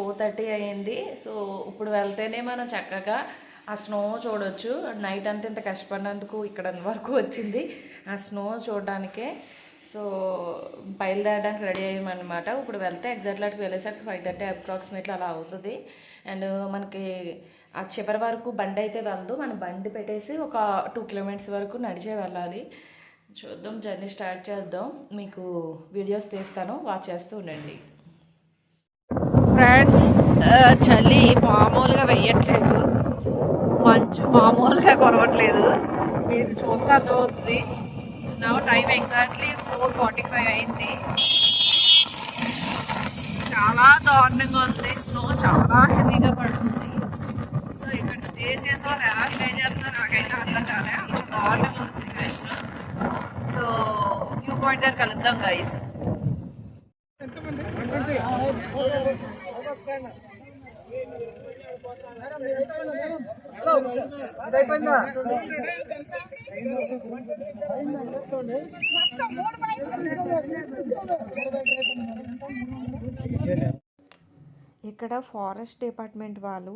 Four thirty అయ్యింది. So ఇప్పుడు వెళ్తేనే మనం చక్కగా ఆ స్నో చూడొచ్చు. నైట్ అంతా ఇంత కష్టపడినందుకు ఇక్కడ వరకు వచ్చింది. ఆ స్నో చూడడానికే. సో బయలుదేరడానికి రెడీ అయ్యామన్నమాట. ఇప్పుడు వెళ్తే ఎగ్జాక్ట్లీ అక్కడికి వెళ్ళేసరికి ఫైవ్ థర్టీ అప్రాక్సిమేట్లీ అలా అవుతుంది. అండ్ మనకి ఆ చివరి వరకు బండి అయితే వెళ్దు మనం బండి పెట్టేసి ఒక టూ కిలోమీటర్స్ వరకు నడిచే వెళ్ళాలి. చూద్దాం జర్నీ స్టార్ట్ చేద్దాం. మీకు వీడియోస్ తీస్తాను. వాచ్ చేస్తూ ఉండండి. ఫ్రెండ్స్. చలి మామూలుగా వెయ్యట్లేదు. మంచు మామూలుగా కొరవట్లేదు. మీరు చూస్తే అర్థమవుతుంది. నా time exactly four forty five అయింది. చాలా దారుణంగా ఉంది. స్నో చాలా హెవీగా పడుతుంది. సో ఇక్కడ స్టే చేసే వాళ్ళు ఎలా స్టే చేస్తున్నారో నాకైతే అర్థం కాలే. అంత దారుణంగా ఉంది సిచ్యువేషన్ సో వ్యూ పాయింట్ దగ్గర కలుద్దాం గైస్ ఇక్కడ ఫారెస్ట్ డిపార్ట్మెంట్ వాళ్ళు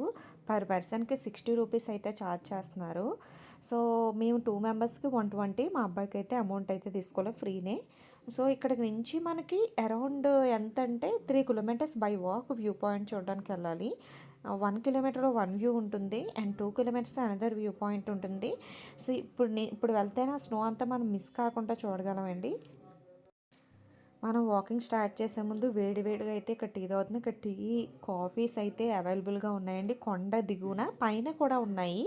పర్ పర్సన్కి సిక్స్టీ రూపీస్ అయితే ఛార్జ్ చేస్తున్నారు. సో మేము టూ మెంబర్స్కి వన్ ట్వంటీ మా అబ్బాయికి అయితే అమౌంట్ అయితే తీసుకోలేదు ఫ్రీనే. సో ఇక్కడికి నుంచి మనకి అరౌండ్ ఎంత అంటే three kilometres by walk view point చూడడానికి వెళ్ళాలి. వన్ కిలోమీటర్ వన్ వ్యూ ఉంటుంది and two kilometres another view point ఉంటుంది. సో ఇప్పుడు ఇప్పుడు వెళ్తేనే ఆ స్నో అంతా మనం మిస్ కాకుండా చూడగలమండి. మనం వాకింగ్ స్టార్ట్ చేసే ముందు వేడి వేడిగా అయితే ఇక్కడ టీ తాగుతుంది ఇక్కడ టీ కాఫీస్ అయితే అవైలబుల్గా ఉన్నాయండి. కొండ దిగువన పైన కూడా ఉన్నాయి.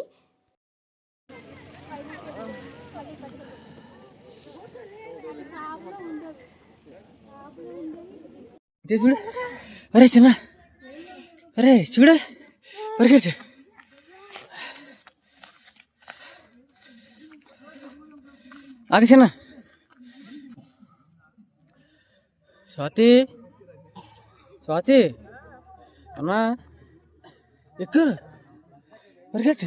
చూడు. అరే చిన్న. అరే చూడు. పరిగెట్టు. ఆగ చిన్న. స్వాతి. స్వాతి. అన్నా. ఎక్కు. పరిగెట్టు.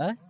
ఆ?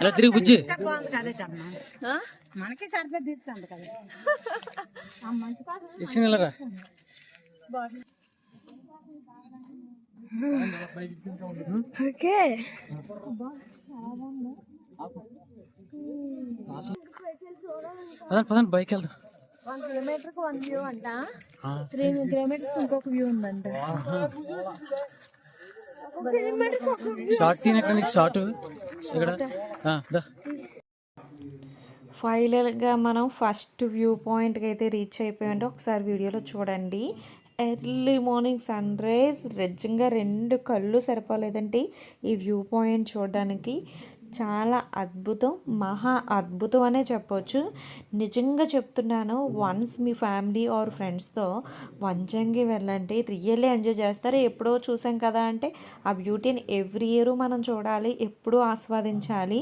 ఇలా తిరిగి బుజ్జి. మనకి తీస్తుంది కదా. వెళ్ళరా ఓకే. పదండి పదండి బైక్ వెళ్దాం. వన్ కిలోమీటర్కి వన్ వ్యూ అంట. ఆ. త్రీ కిలోమీటర్స్ ఇంకొక వ్యూ ఉందంట. షార్ట్ నీకు షార్ట్. ఇక్కడ. ఫైనల్గా మనం ఫస్ట్ వ్యూ పాయింట్కి అయితే రీచ్ అయిపోయామంటే ఒకసారి వీడియోలో చూడండి. ఎర్లీ మార్నింగ్ సన్ రైజ్ నిజంగా రెండు కళ్ళు సరిపోలేదండి ఈ వ్యూ పాయింట్ చూడడానికి. చాలా అద్భుతం మహా అద్భుతం అనే చెప్పొచ్చు. నిజంగా చెప్తున్నాను వన్స్ మీ ఫ్యామిలీ ఆర్ ఫ్రెండ్స్తో వంచంగి వెళ్ళండి రియల్లీ ఎంజాయ్ చేస్తారు. ఎప్పుడో చూసాం కదా అంటే ఆ బ్యూటీని ఎవ్రీ ఇయర్ మనం చూడాలి ఎప్పుడూ ఆస్వాదించాలి.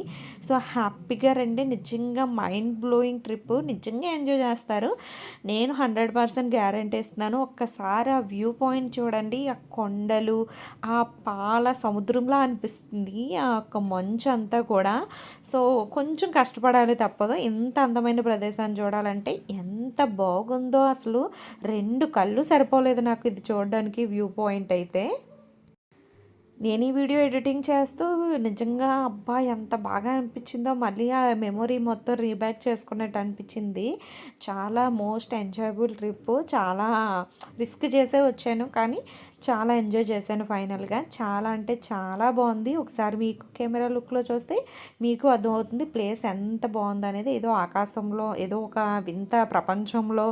సో హ్యాపీగా రండి. నిజంగా మైండ్ బ్లోయింగ్ ట్రిప్ నిజంగా ఎంజాయ్ చేస్తారు. నేను హండ్రెడ్ పర్సెంట్ గ్యారంటీ ఇస్తున్నాను ఒక్కసారి ఆ వ్యూ పాయింట్ చూడండి. ఆ కొండలు ఆ పాల సముద్రంలా అనిపిస్తుంది. ఆ యొక్క మంచు అంతా కూడా. సో కొంచెం కష్టపడాలి తప్పదు. ఇంత అందమైన ప్రదేశాన్ని చూడాలంటే ఎంత బాగుందో అసలు. రెండు కళ్ళు సరిపోలేదు నాకు ఇది చూడడానికి వ్యూ పాయింట్ అయితే. నేను ఈ వీడియో ఎడిటింగ్ చేస్తూ నిజంగా అబ్బా ఎంత బాగా అనిపించిందో మళ్ళీ ఆ మెమొరీ మొత్తం రీబ్యాక్ చేసుకున్నట్టు అనిపించింది. చాలా మోస్ట్ ఎంజాయబుల్ ట్రిప్. చాలా రిస్క్ చేసే వచ్చాను. కానీ చాలా ఎంజాయ్ చేశాను ఫైనల్గా. చాలా అంటే చాలా బాగుంది. ఒకసారి మీకు కెమెరా లుక్లో చూస్తే మీకు అర్థమవుతుంది ప్లేస్ ఎంత బాగుంది అనేది ఏదో ఆకాశంలో ఏదో ఒక వింత ప్రపంచంలో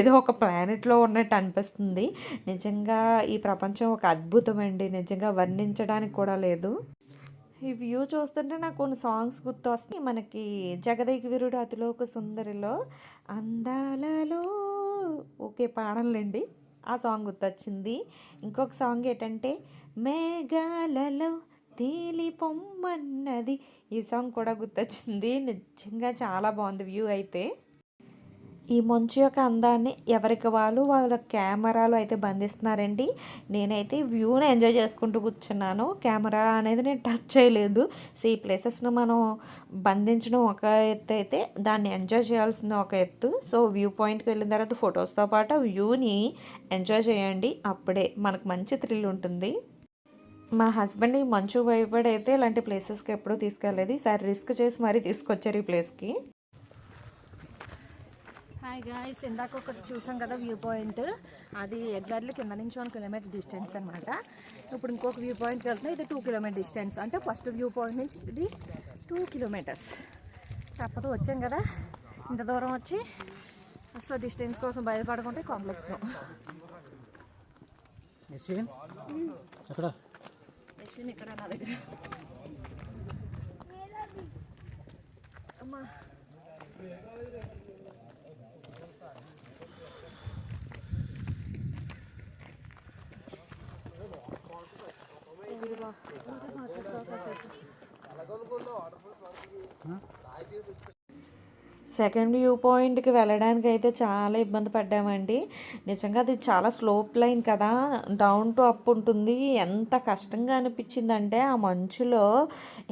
ఏదో ఒక ప్లానెట్లో ఉన్నట్టు అనిపిస్తుంది. నిజంగా ఈ ప్రపంచం ఒక అద్భుతం అండి. నిజంగా వర్ణించడానికి కూడా లేదు. ఈ వ్యూ చూస్తుంటే నాకు కొన్ని సాంగ్స్ గుర్తు వస్తాయి మనకి జగదేక వీరుడు అతిలోక సుందరిలో అందాలలో ఓకే పాడంలేండి. ఆ సాంగ్ గుర్తొచ్చింది. ఇంకొక సాంగ్ ఏంటంటే మేఘాలలో తేలి పొమ్మన్నది. ఈ సాంగ్ కూడా గుర్తొచ్చింది. నిజంగా చాలా బాగుంది వ్యూ అయితే. ఈ మంచు యొక్క అందాన్ని ఎవరికి వాళ్ళు వాళ్ళ కెమెరాలు అయితే బంధిస్తున్నారండి. నేనైతే వ్యూని ఎంజాయ్ చేసుకుంటూ కూర్చున్నాను. కెమెరా అనేది నేను టచ్ చేయలేదు. సో ఈ ప్లేసెస్ను మనం బంధించడం ఒక ఎత్తు అయితే దాన్ని ఎంజాయ్ చేయాల్సిన ఒక ఎత్తు. సో వ్యూ పాయింట్కి వెళ్ళిన తర్వాత ఫొటోస్తో పాటు వ్యూని ఎంజాయ్ చేయండి. అప్పుడే మనకు మంచి థ్రిల్ ఉంటుంది. మా హస్బెండ్ ఈ మంచు భయపడి అయితే ఇలాంటి ప్లేసెస్కి ఎప్పుడూ తీసుకెళ్ళలేదు. ఈసారి రిస్క్ చేసి మరీ తీసుకొచ్చారు ఈ ప్లేస్కి. హాయ్ గాయస్ ఇందాక ఒకటి చూసాం కదా వ్యూ పాయింట్ అది ఎగ్జాక్ట్లీ కింద నుంచి వన్ కిలోమీటర్ డిస్టెన్స్ అనమాట ఇప్పుడు ఇంకొక వ్యూ పాయింట్కి వెళ్తున్నాం. ఇది టూ కిలోమీటర్ డిస్టెన్స్ అంటే ఫస్ట్ వ్యూ పాయింట్ నుంచి ఇది టూ కిలోమీటర్స్ తప్పదు వచ్చాం కదా. ఇంత దూరం వచ్చి సో డిస్టెన్స్ కోసం అక్కడ యశ్విన్ ఇక్కడ నా దగ్గర. అమ్మా. సెకండ్ వ్యూ పాయింట్కి వెళ్ళడానికి అయితే చాలా ఇబ్బంది పడ్డామండి. నిజంగా అది చాలా స్లోప్ లైన్ కదా. డౌన్ టు అప్ ఉంటుంది. ఎంత కష్టంగా అనిపించిందంటే ఆ మంచులో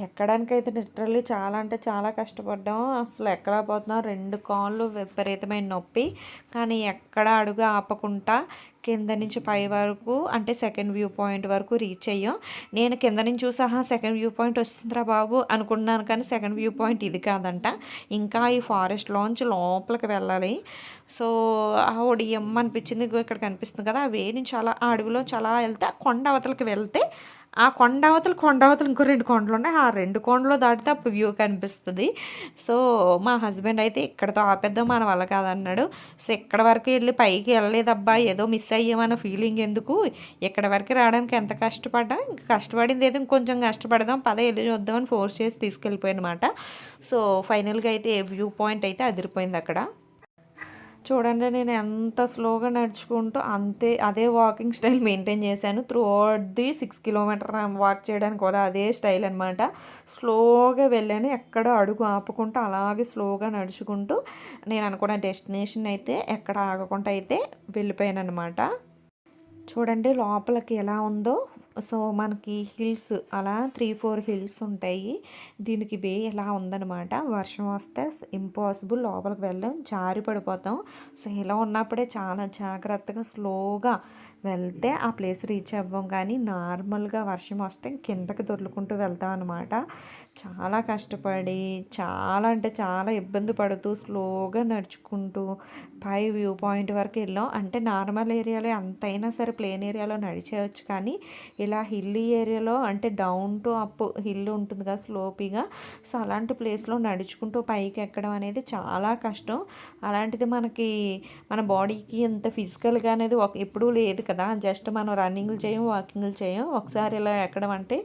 ఎక్కడానికైతే లిటరల్లీ చాలా అంటే చాలా కష్టపడ్డాం. అసలు ఎక్కలేకపోతున్నాం రెండు కాళ్ళు విపరీతమైన నొప్పి. కానీ ఎక్కడ అడుగు ఆపకుండా కింద నుంచి పై వరకు అంటే సెకండ్ వ్యూ పాయింట్ వరకు రీచ్ అయ్యాం. నేను కింద నుంచి చూసాహా సెకండ్ వ్యూ పాయింట్ వస్తుందిరా బాబు అనుకున్నాను కానీ సెకండ్ వ్యూ పాయింట్ ఇది కాదంట. ఇంకా ఈ ఫారెస్ట్లోంచి లోపలికి వెళ్ళాలి. సో ఆ ఒడియమ్మ అనిపించింది ఇక్కడ కనిపిస్తుంది కదా ఆ వే నుంచి అలా ఆ అడవిలో చాలా వెళ్తే ఆ కొండ అవతలకి వెళ్తే ఆ కొండ అవతలు కొండ అవతలు ఇంకో రెండు కొండలు ఉన్నాయి. ఆ రెండు కొండలు దాటితే అప్పుడు వ్యూ కనిపిస్తుంది. సో మా హస్బెండ్ అయితే ఇక్కడతో ఆపేద్దాం మన వల్ల కాదన్నాడు. సో ఇక్కడ వరకు వెళ్ళి పైకి వెళ్ళలేదబ్బా ఏదో మిస్ అయ్యామన్న ఫీలింగ్ ఎందుకు? ఇక్కడ వరకు రావడానికి ఎంత కష్టపడ్డా? ఇంకా కష్టపడింది ఏదో ఇంకొంచెం కష్టపడదాం పద వెళ్ళి చూద్దామని ఫోర్స్ చేసి తీసుకెళ్ళిపోయానమాట. సో ఫైనల్గా అయితే వ్యూ పాయింట్ అయితే అదిరిపోయింది అక్కడ. చూడండి నేను ఎంత స్లోగా నడుచుకుంటూ అంతే అదే వాకింగ్ స్టైల్ మెయింటైన్ చేశాను. Throughout the six kilometre walk చేయడానికి కూడా అదే స్టైల్ అనమాట స్లోగా వెళ్ళాను ఎక్కడ అడుగు ఆపుకుంటూ అలాగే స్లోగా నడుచుకుంటూ నేను అనుకున్న డెస్టినేషన్ అయితే ఎక్కడ ఆగకుండా అయితే వెళ్ళిపోయాను అనమాట చూడండి లోపలికి ఎలా ఉందో. సో మనకి హిల్స్ అలా త్రీ ఫోర్ హిల్స్ ఉంటాయి. దీనికి వే ఎలా ఉందనమాట వర్షం వస్తే ఇంపాసిబుల్ లోపలికి వెళ్ళాం జారి పడిపోతాం. సో ఇలా ఉన్నప్పుడే చాలా జాగ్రత్తగా స్లోగా వెళ్తే ఆ ప్లేస్ రీచ్ అవ్వం. కానీ నార్మల్గా వర్షం వస్తే కిందకి దొర్లుకుంటూ వెళ్తాం అనమాట చాలా కష్టపడి చాలా అంటే చాలా ఇబ్బంది పడుతూ స్లోగా నడుచుకుంటూ పై వ్యూ పాయింట్ వరకు వెళ్ళాం. అంటే నార్మల్ ఏరియాలో ఎంతైనా సరే ప్లేన్ ఏరియాలో నడిచేయచ్చు. కానీ ఇలా హిల్లీ ఏరియాలో అంటే డౌన్ టు అప్ హిల్ ఉంటుంది కదా స్లోపీగా. సో అలాంటి ప్లేస్లో నడుచుకుంటూ పైకి ఎక్కడం అనేది చాలా కష్టం. అలాంటిది మనకి మన బాడీకి ఎంత ఫిజికల్గా అనేది ఒక ఎప్పుడూ లేదు కదా. జస్ట్ మనం రన్నింగ్లు చేయం వాకింగ్లు చేయం. ఒకసారి ఇలా ఎక్కడం అంటే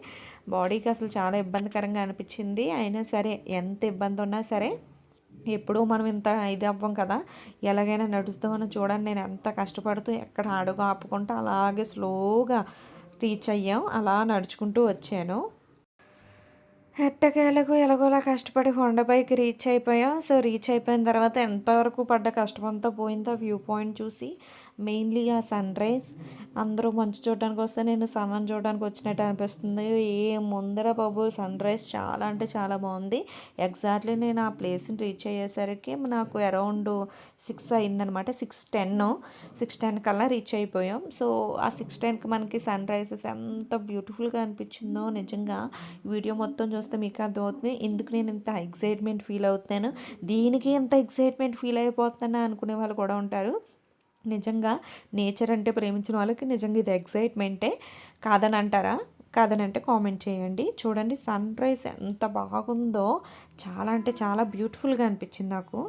బాడీకి అసలు చాలా ఇబ్బందికరంగా అనిపించింది. అయినా సరే ఎంత ఇబ్బంది ఉన్నా సరే ఎప్పుడూ మనం ఇంత ఇది అవ్వం కదా. ఎలాగైనా నడుస్తామని చూడండి. నేను ఎంత కష్టపడుతూ ఎక్కడ అడుగు ఆపుకుంటూ అలాగే స్లోగా రీచ్ అయ్యాం. అలా నడుచుకుంటూ వచ్చాను. ఎట్టకేలకు ఎలాగోలా కష్టపడి కొండపైకి రీచ్ అయిపోయాం. సో రీచ్ అయిపోయిన తర్వాత ఎంతవరకు పడ్డ కష్టమంతా పోయిందో వ్యూ పాయింట్ చూసి మెయిన్లీ ఆ సన్ రైజ్ అందరూ మంచు చూడడానికి వస్తే నేను సన్ చూడడానికి వచ్చినట్టు అనిపిస్తుంది. ఏ ముందర బాబు సన్ రైజ్ చాలా అంటే చాలా బాగుంది. ఎగ్జాక్ట్లీ నేను ఆ ప్లేస్ని రీచ్ అయ్యేసరికి నాకు అరౌండ్ సిక్స్ అయిందనమాట. సిక్స్ టెన్ సిక్స్ టెన్ కల్లా రీచ్ అయిపోయాం. సో ఆ సిక్స్ టెన్కి మనకి సన్ రైజెస్ ఎంత బ్యూటిఫుల్గా అనిపించిందో నిజంగా వీడియో మొత్తం చూస్తే మీకు అర్థమవుతుంది. ఎందుకు నేను ఇంత ఎగ్జైట్మెంట్ ఫీల్ అవుతున్నాను. దీనికి ఎంత ఎగ్జైట్మెంట్ ఫీల్ అయిపోతున్నా అనుకునే వాళ్ళు కూడా ఉంటారు. నిజంగా నేచర్ అంటే ప్రేమించిన వాళ్ళకి నిజంగా ఇది ఎగ్జైట్మెంటే కాదని అంటారా? కాదని అంటే కామెంట్ చేయండి. చూడండి సన్ రైజ్ ఎంత బాగుందో. చాలా అంటే చాలా బ్యూటిఫుల్గా అనిపించింది నాకు.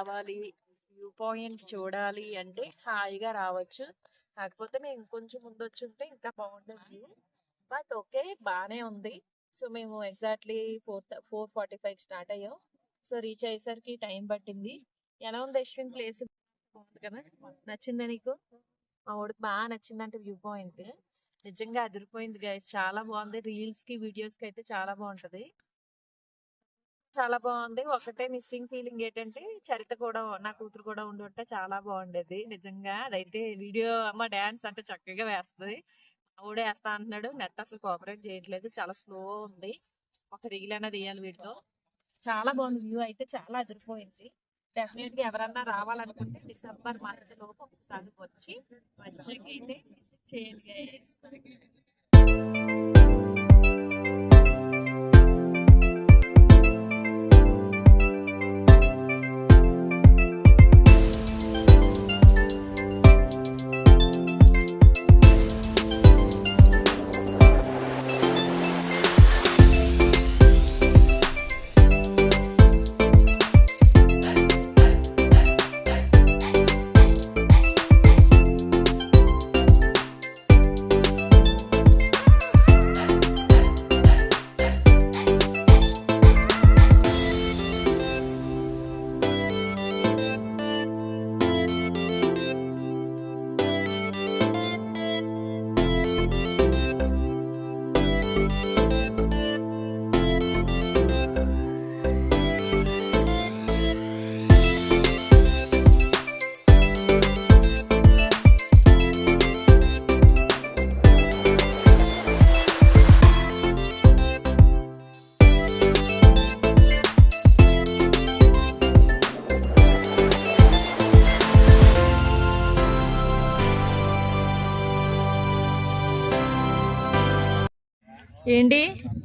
రావాలి వ్యూ పాయింట్ చూడాలి అంటే హాయిగా రావచ్చు. కాకపోతే మేము ఇంకొంచెం ముందు వచ్చి ఉంటే ఇంకా బాగుండేది. బట్ ఓకే బాగానే ఉంది. సో మేము exactly four four forty five start అయ్యాం. సో రీచ్ అయ్యేసరికి టైం పట్టింది. ఎలా ఉంది అశ్విన్ ప్లేస్ బాగుంది కదా? నచ్చిందా నీకు? మా వాడికి బాగా నచ్చిందంటే వ్యూ పాయింట్ నిజంగా అదిరిపోయింది గైస్ చాలా బాగుంది. రీల్స్కి వీడియోస్కి అయితే చాలా బాగుంటుంది. చాలా బాగుంది. ఒకటే మిస్సింగ్ ఫీలింగ్ ఏంటంటే చరిత కూడా నా కూతురు కూడా ఉండి ఉంటే చాలా బాగుండేది. నిజంగా అదైతే వీడియో అమ్మ డాన్స్ అంటే చక్కగా వేస్తుంది. ఆవిడే వేస్తా అంటున్నాడు. నెట్ అసలు కోఆపరేట్ చేయట్లేదు. చాలా స్లో ఉంది. ఒక రీలైనా తీయాలి వీడితో. చాలా బాగుంది వ్యూ అయితే. చాలా అదిరిపోయింది. డెఫినెట్గా ఎవరన్నా రావాలనుకుంటే డిసెంబర్ మంత్ లోపు ఒకసారి వచ్చి మంచిగా అయితే చేయండి.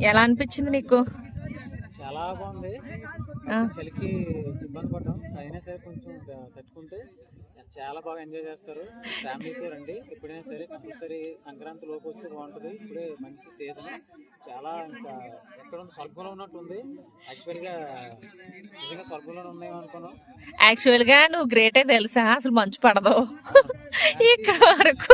ఎలా అనిపించింది నీకు? బాగుంది. చలికి ఇబ్బంది పడ్డాం. అయినా సరే కొంచెం తట్టుకుంటే చాలా బాగా ఎంజాయ్ చేస్తారు. ఫ్యామిలీతో రండి. ఎప్పుడైనా సరే కంపల్సరీ సంక్రాంతి లోపు వస్తే బాగుంటుంది. ఇప్పుడే మంచి సీజన్ చాలా ఇంకా ఎక్కడ స్వర్గంలో ఉన్నట్టు ఉంది. యాక్చువల్గా నిజంగా స్వర్గంలో ఉన్నాయేమో అనుకున్నాం. యాక్చువల్గా నువ్వు గ్రేటే తెలుసా? అసలు మంచు పడదు. ఇక్కడ వరకు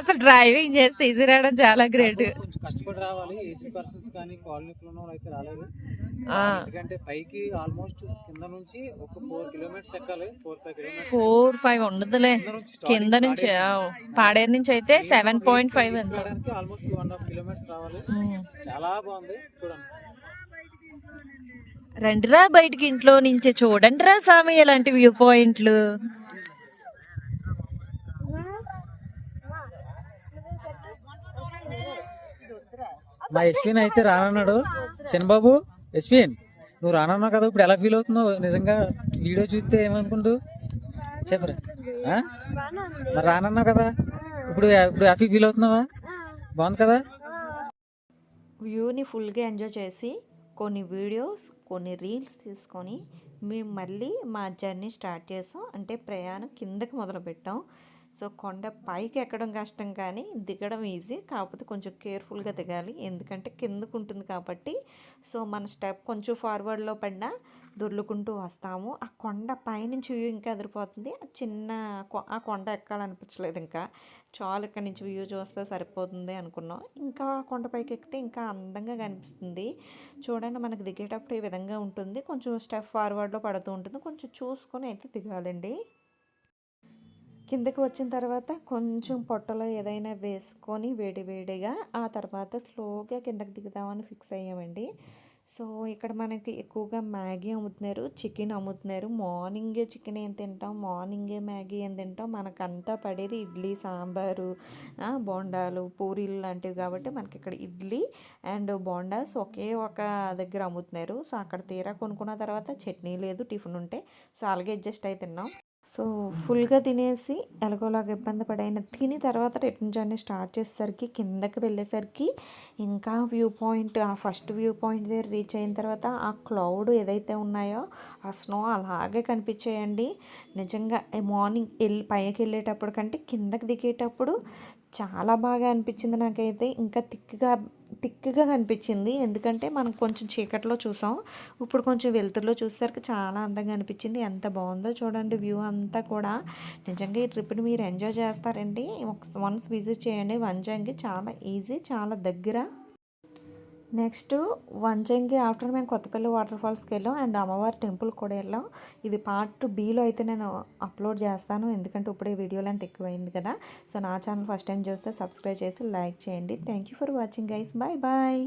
అసలు డ్రైవింగ్ చేస్తే ఈజీ రావడం చాలా గ్రేట్ కొంచెం కష్టపడి రావాలి. ఏజీ పర్సన్స్ కానీ కాలనీలో అయితే రాలేదు. ఎందుకంటే పైకి ఆల్మోస్ట్ కింద నుంచి ఒక ఫోర్ కిలోమీటర్స్ ఎక్కాలి. Four five kilometres four five ఉండదులే. కింద నుంచి ఆ, పాడేరు నుంచి అయితే సెవెన్ పాయింట్ ఫైవ్ ఎంత? Almost two and half kilometres రావాలి. చాలా బాగుంది. చూడండి. రండిరా బయటికి ఇంట్లో నుంచి చూడండి రా స్వామి ఇలాంటి వ్యూ పాయింట్లు? మా యశ్విన్ అయితే రానన్నాడు. శనిబాబు? యశ్విన్ నువ్వు రానన్నావు కదా ఇప్పుడు ఎలా ఫీల్ అవుతున్నావు? నిజంగా వీడియో చూస్తే ఏమనుకుంటు చెప్పరా? మరి రానన్నావు కదా? ఇప్పుడు ఇప్పుడు హ్యాపీ ఫీల్ అవుతున్నావా? బాగుంది కదా? వ్యూని ఫుల్గా ఎంజాయ్ చేసి కొన్ని వీడియోస్ కొన్ని రీల్స్ తీసుకొని మేము మళ్ళీ మా జర్నీ స్టార్ట్ చేసాం. అంటే ప్రయాణం కిందకి మొదలుపెట్టాం. సో కొండ పైకి ఎక్కడం కష్టం కానీ దిగడం ఈజీ. కాకపోతే కొంచెం కేర్ఫుల్గా దిగాలి. ఎందుకంటే కిందకు ఉంటుంది కాబట్టి. సో మన స్టెప్ కొంచెం ఫార్వర్డ్లో పడినా దొర్లుకుంటూ వస్తాము. ఆ కొండ పైనుంచి వ్యూ ఇంకా ఎదిరిపోతుంది. ఆ చిన్న ఆ కొండ ఎక్కాలనిపించలేదు ఇంకా. చాలు ఇక్కడ నుంచి వ్యూ చూస్తే సరిపోతుంది అనుకున్నాం. ఇంకా కొండ పైకి ఎక్కితే ఇంకా అందంగా కనిపిస్తుంది. చూడండి మనకు దిగేటప్పుడు ఈ విధంగా ఉంటుంది. కొంచెం స్టెప్ ఫార్వర్డ్లో పడుతూ ఉంటుంది. కొంచెం చూసుకొని అయితే దిగాలండి. కిందకి వచ్చిన తర్వాత కొంచెం పొట్టలో ఏదైనా వేసుకొని వేడి వేడిగా ఆ తర్వాత స్లోగా కిందకి దిగుదామని ఫిక్స్ అయ్యామండి. సో ఇక్కడ మనకి ఎక్కువగా మ్యాగీ అమ్ముతున్నారు చికెన్ అమ్ముతున్నారు. మార్నింగే చికెన్ ఏం తింటాం మార్నింగే మ్యాగీ ఏం తింటాం. మనకంతా పడేది ఇడ్లీ సాంబారు బోండాలు పూరీలు లాంటివి కాబట్టి మనకి ఇక్కడ ఇడ్లీ అండ్ బోండాస్ ఒకే ఒక దగ్గర అమ్ముతున్నారు. సో అక్కడ తీరా కొనుక్కున్న తర్వాత చట్నీ లేదు టిఫిన్ ఉంటే. సో అలాగే అడ్జస్ట్ అయి తిన్నాం. సో ఫుల్గా తినేసి ఎలాగోలాగా ఇబ్బంది పడైన తిని తర్వాత రిటర్న్ జర్నీ స్టార్ట్ చేసేసరికి కిందకి వెళ్ళేసరికి ఇంకా వ్యూ పాయింట్ ఆ ఫస్ట్ వ్యూ పాయింట్ దగ్గర రీచ్ అయిన తర్వాత ఆ క్లౌడ్ ఏదైతే ఉన్నాయో ఆ స్నో అలాగే కనిపించాయండి. నిజంగా మార్నింగ్ వెళ్ళి పైకి వెళ్ళేటప్పుడు కంటే కిందకి దిగేటప్పుడు చాలా బాగా అనిపించింది నాకైతే. ఇంకా తిక్కుగా థిక్గా కనిపించింది. ఎందుకంటే మనం కొంచెం చీకట్లో చూసాం. ఇప్పుడు కొంచెం వెలుతురులో చూసేసరికి చాలా అందంగా అనిపించింది. ఎంత బాగుందో చూడండి వ్యూ అంతా కూడా. నిజంగా ఈ ట్రిప్ని మీరు ఎంజాయ్ చేస్తారండి. వన్స్ విజిట్ చేయండి. వంజంగి చాలా ఈజీ చాలా దగ్గర. నెక్స్ట్ వంజంగి ఆఫ్టర్ మేము కొత్తపల్లి వాటర్ ఫాల్స్కి వెళ్ళాం. అండ్ అమ్మవారి టెంపుల్ కూడా వెళ్ళాం. ఇది పార్ట్ బీలో అయితే నేను అప్లోడ్ చేస్తాను. ఎందుకంటే ఇప్పుడే వీడియో లెంత్ ఎక్కువైంది కదా. సో నా ఛానల్ ఫస్ట్ టైం చూస్తే సబ్స్క్రైబ్ చేసి లైక్ చేయండి. Thank you for watching guys. Bye bye.